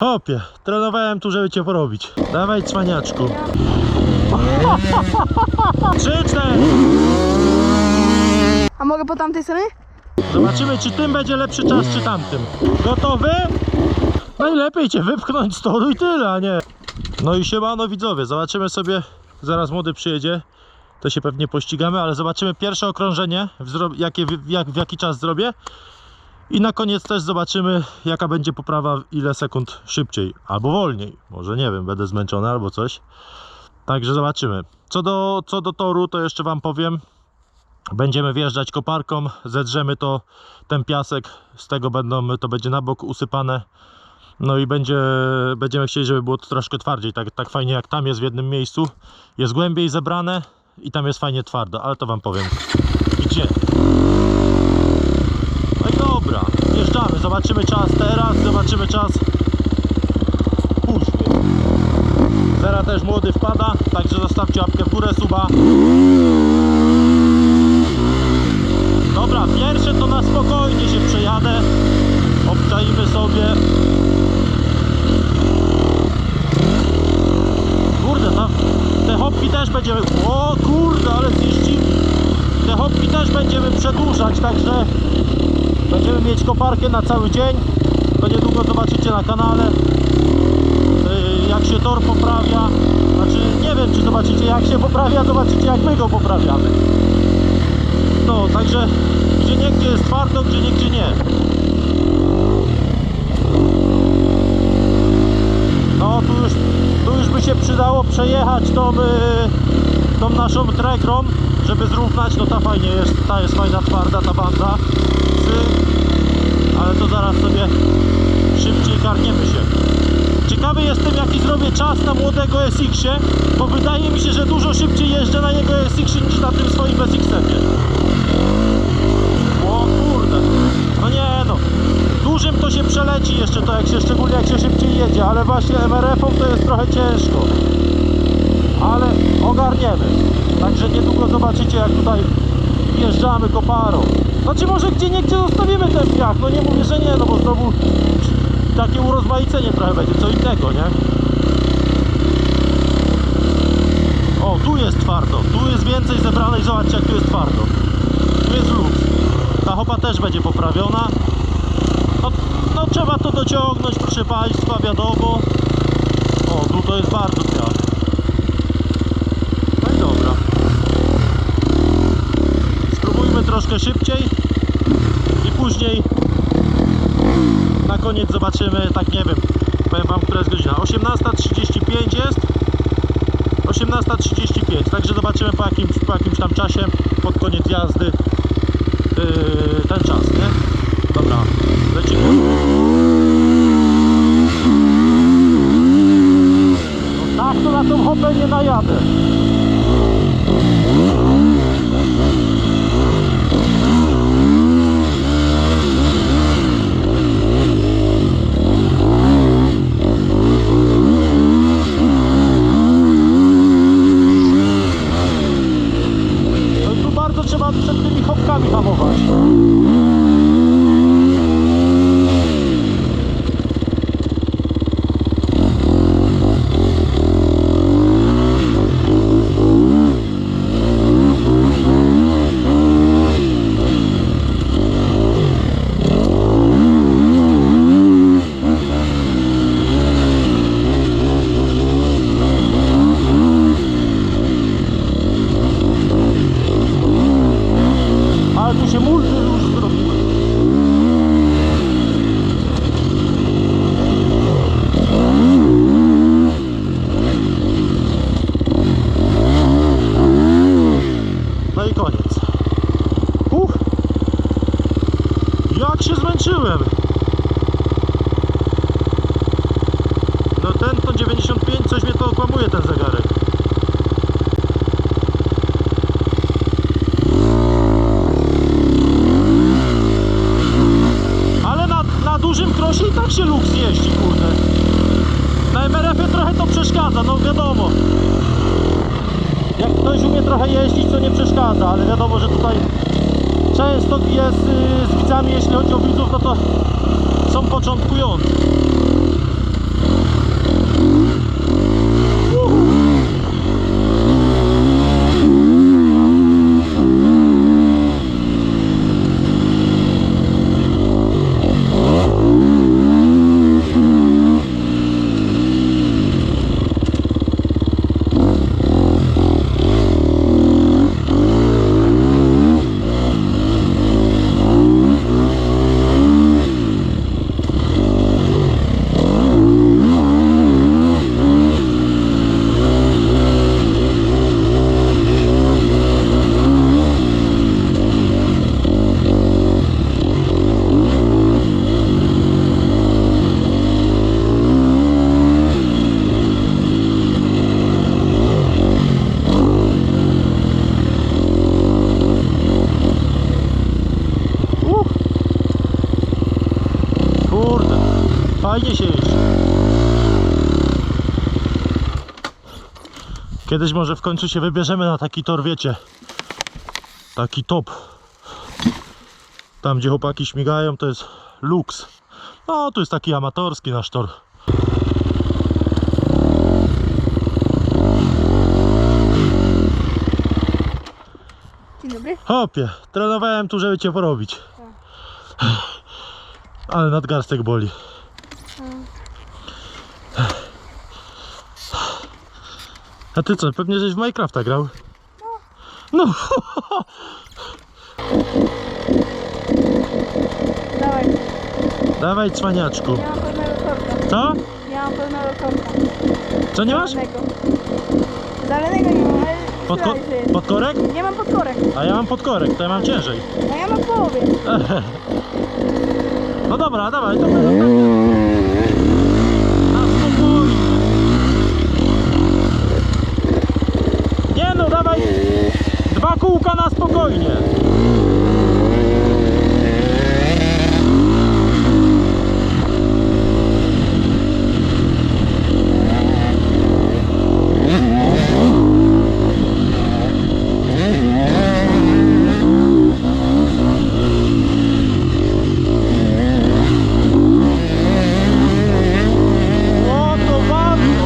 Hopie, trenowałem tu, żeby cię porobić. Dawaj, cwaniaczku. Trzy, cztery. A mogę po tamtej stronie? Zobaczymy, czy tym będzie lepszy czas, czy tamtym. Gotowy? Najlepiej cię wypchnąć z toru i tyle, a nie. No i siemano widzowie, zobaczymy sobie, zaraz młody przyjedzie, to się pewnie pościgamy, ale zobaczymy pierwsze okrążenie, w, jakie, jak, w jaki czas zrobię. I na koniec też zobaczymy, jaka będzie poprawa, ile sekund szybciej, albo wolniej. Może nie wiem, będę zmęczony albo coś. Także zobaczymy. Co do, co do toru, to jeszcze Wam powiem. Będziemy wjeżdżać koparką, zedrzemy to, ten piasek, z tego będą, to będzie na bok usypane. No i będzie, będziemy chcieli, żeby było to troszkę twardziej, tak, tak fajnie jak tam jest w jednym miejscu. Jest głębiej zebrane i tam jest fajnie twardo, ale to Wam powiem gdzie. Wjeżdżamy, zobaczymy czas teraz, zobaczymy czas później. Teraz też młody wpada, także zostawcie łapkę w górę, suba. Dobra, pierwsze to na spokojnie się przejadę. Obczajmy sobie. Kurde, ta, te hopki też będziemy... O kurde, ale zjeździmy. Te hopki też będziemy przedłużać, także będziemy mieć koparkę na cały dzień. To niedługo zobaczycie na kanale. Yy, Jak się tor poprawia. Znaczy, nie wiem, czy zobaczycie jak się poprawia, zobaczycie jak my go poprawiamy. No, także gdzie niegdzie jest twardo, gdzie niegdzie nie. No, tu już, tu już by się przydało przejechać tą, y, tą naszą trekrą, żeby zrównać. No ta fajnie jest, ta jest fajna, twarda ta banda. Sy- Ale to zaraz sobie szybciej karniemy się. Ciekawy jestem jaki zrobię czas na młodego SX-ie, bo wydaje mi się, że dużo szybciej jeżdżę na jego SX-ie niż na tym swoim SX-ie. O kurde, no nie no, dużym to się przeleci jeszcze to jak się, szczególnie jak się szybciej jedzie, ale właśnie MRF-om to jest trochę ciężko. Ale ogarniemy, także niedługo zobaczycie jak tutaj wjeżdżamy koparą. Znaczy może gdzie niegdzie zostawimy ten piach, no nie mówię, że nie, no bo znowu takie urozmaicenie trochę będzie, co innego, nie? O, tu jest twardo, tu jest więcej zebranej, zobaczcie jak tu jest twardo. Tu jest luz. Ta hopa też będzie poprawiona. No, no trzeba to dociągnąć, proszę Państwa, wiadomo. O, tu to jest bardzo piach. No i dobra. Troszkę szybciej i później na koniec zobaczymy, tak nie wiem, powiem Wam, która jest godzina. 18.35 jest. 18.35, także zobaczymy po jakimś, po jakimś tam czasie, pod koniec jazdy, yy, ten czas, nie? Dobra, lecimy. No tak to na tą hopę nie najadę. jest y, z widzami, jeśli chodzi o widzów, no to są początkujący. Kiedyś może w końcu się wybierzemy na taki tor, wiecie. Taki top. Tam gdzie chłopaki śmigają to jest luks. No to jest taki amatorski nasz tor. Dzień dobry. Hopie, trenowałem tu, żeby cię porobić. Ale nadgarstek boli. A ty co, pewnie żeś w Minecrafta grał? No, Dawaj. dawaj cwaniaczku. Nie mam pełnego korka. Co? Nie mam pełnego korka. Co nie masz? Zalanego nie mam, ale Pod, ko- się. podkorek? Nie mam podkorek. A ja mam podkorek, to ja mam ciężej. A ja mam w połowie. No dobra, dawaj, to. Na spokojnie. Nie no, dawaj. Dwa kółka na spokojnie. O, to bardzo.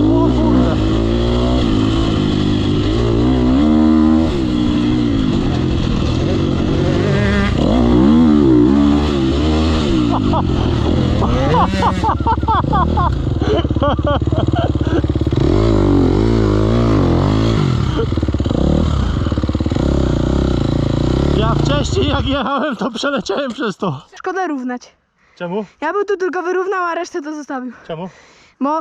O kurde. Ja wcześniej jak jechałem to przeleciałem przez to. Szkoda równać. Czemu? Ja bym tu tylko wyrównał, a resztę to zostawił. Czemu? Bo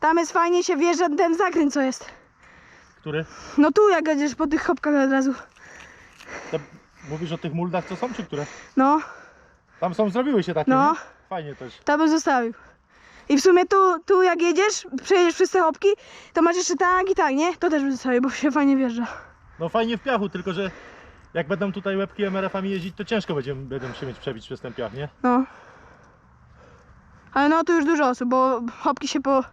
tam jest fajnie się wjeżdża ten zakręt, co jest. Który? No tu jak jedziesz po tych chopkach od razu. To mówisz o tych muldach co są czy które? No, Tam są, zrobiły się takie. No. nie? Fajnie też. to bym zostawił. I w sumie tu, tu jak jedziesz, przejedziesz przez te chopki, to masz jeszcze tak i tak, nie? To też bym zostawił, bo się fajnie wjeżdża. No fajnie w piachu, tylko że jak będą tutaj łebki MRF-ami jeździć, to ciężko będzie, będą się mieć przebić przez ten piach, nie? No. Ale no tu już dużo osób, bo chopki się po... Już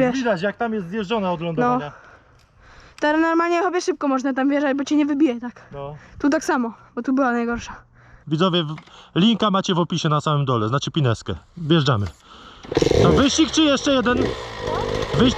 Wiesz. widać jak tam jest zjeżdżone od lądowania. Teraz normalnie chopie szybko można tam wjeżdżać, bo cię nie wybije tak. No. Tu tak samo, bo tu była najgorsza. Widzowie, w- linka macie w opisie na samym dole, znaczy pineskę. Wjeżdżamy. To wyścig czy jeszcze jeden? Wyś...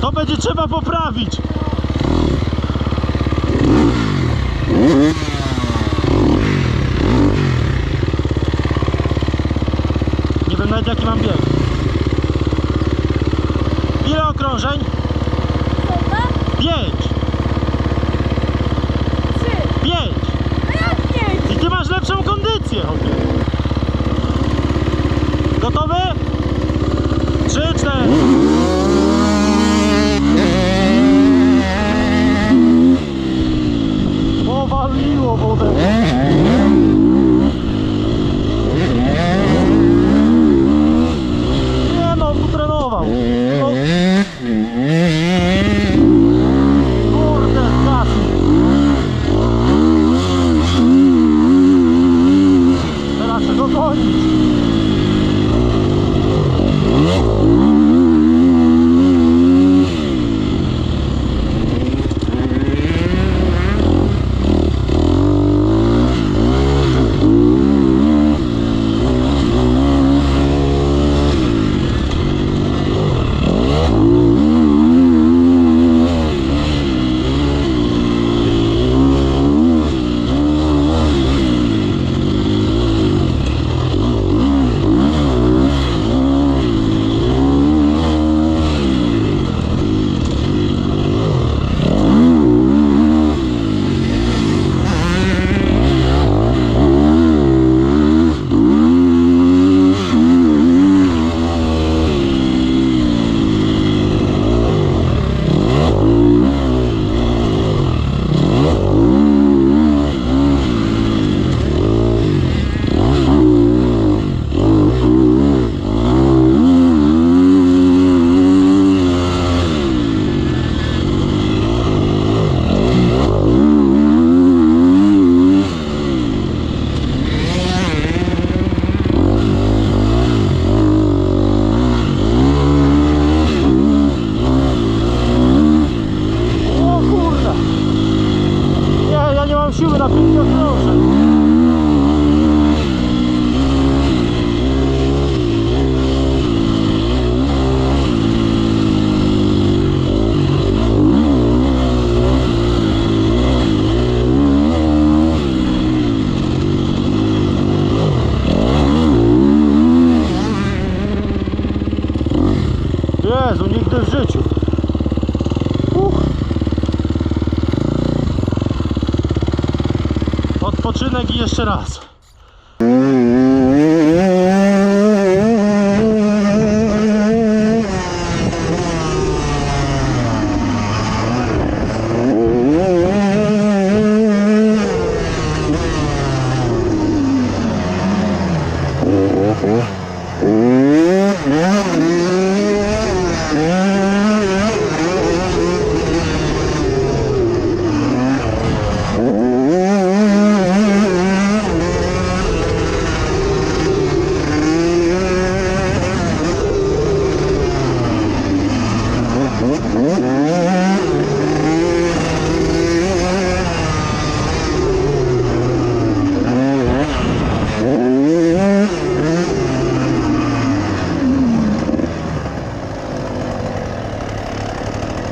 To będzie trzeba poprawić. Nie wiem nawet jaki mam bieg. Ile okrążeń? Odpoczynek i jeszcze raz.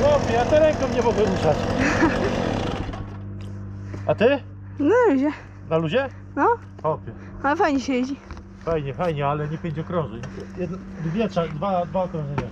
Chłopie, ja te ręką nie mogę ruszać. A ty? No ludzie. No, ale fajnie się jeździ. Fajnie, fajnie, ale nie pięć okrążeń. Jedno, dwie, trza- dwa, dwa okrążenia.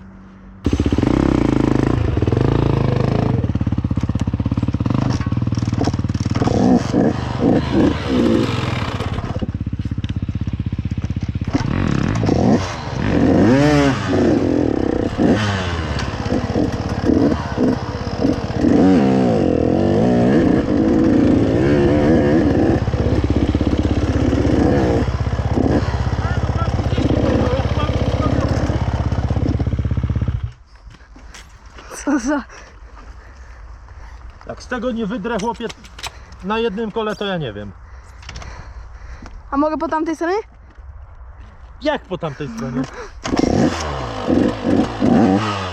Tego nie wydrę chłopie na jednym kole, to ja nie wiem. A mogę po tamtej stronie? Jak po tamtej stronie?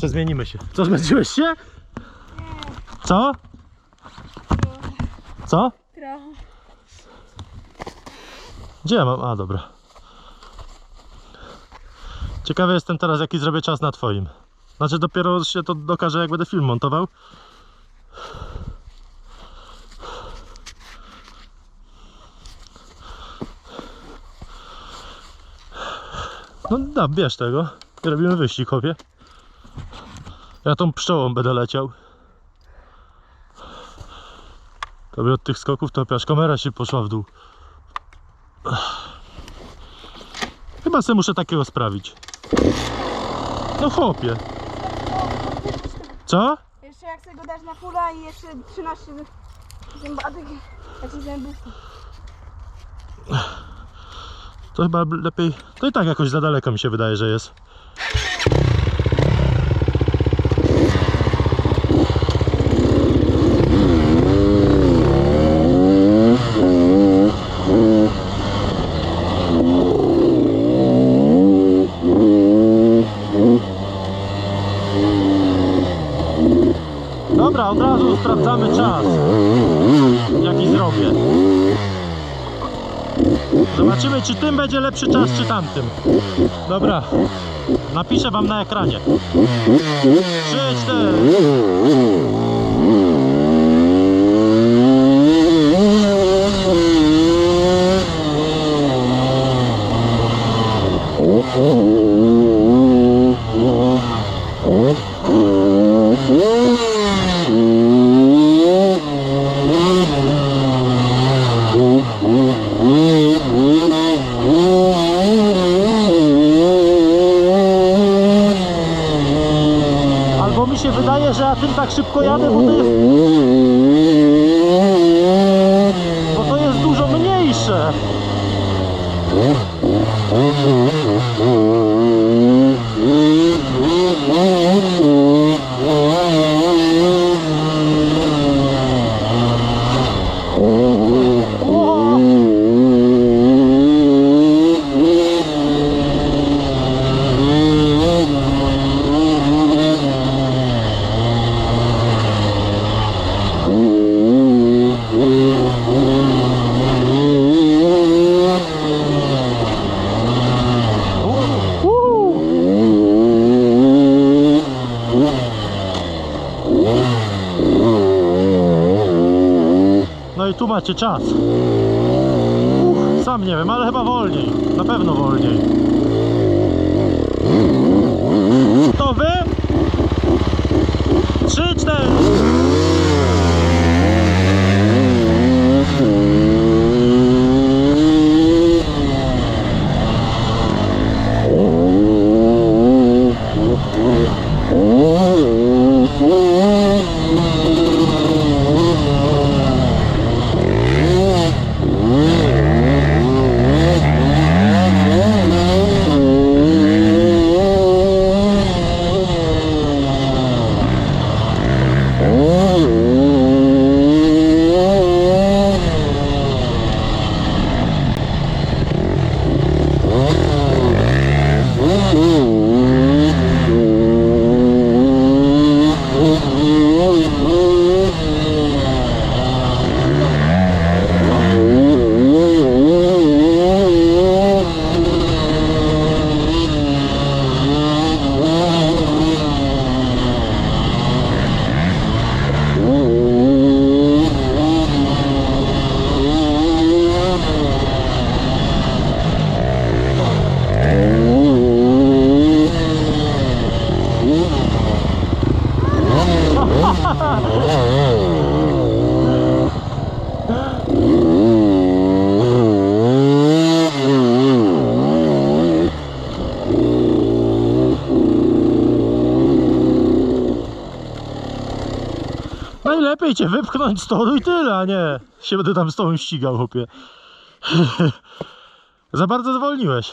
jeszcze zmienimy się. Co, zmęczyłeś się? Co? Co? Trochę. Gdzie ja mam? A, dobra. Ciekawy jestem teraz, jaki zrobię czas na twoim. Znaczy, dopiero się to dokaże, jak będę film montował. No, da, bierz tego. Robimy wyścig, chłopie. Ja tą pszczołą będę leciał. Tobie od tych skoków to aż kamera się poszła w dół. Chyba sobie muszę takiego sprawić. No chłopie. Co? Jeszcze jak sobie go dasz na pula i jeszcze 13 zębatek, znaczy zębów. To chyba lepiej. To i tak jakoś za daleko mi się wydaje, że jest. Dobra, od razu sprawdzamy czas, jaki zrobię. Czy tym będzie lepszy czas, czy tamtym. Dobra, napiszę wam na ekranie. 3, 4. Szybko jadę, bo to macie czas. Uch, sam nie wiem, ale chyba wolniej. Na pewno wolniej. Gotowy? Trzy, cztery. Cię wypchnąć z toru i tyle, a nie się będę tam z tobą ścigał, chłopie. Za bardzo zwolniłeś.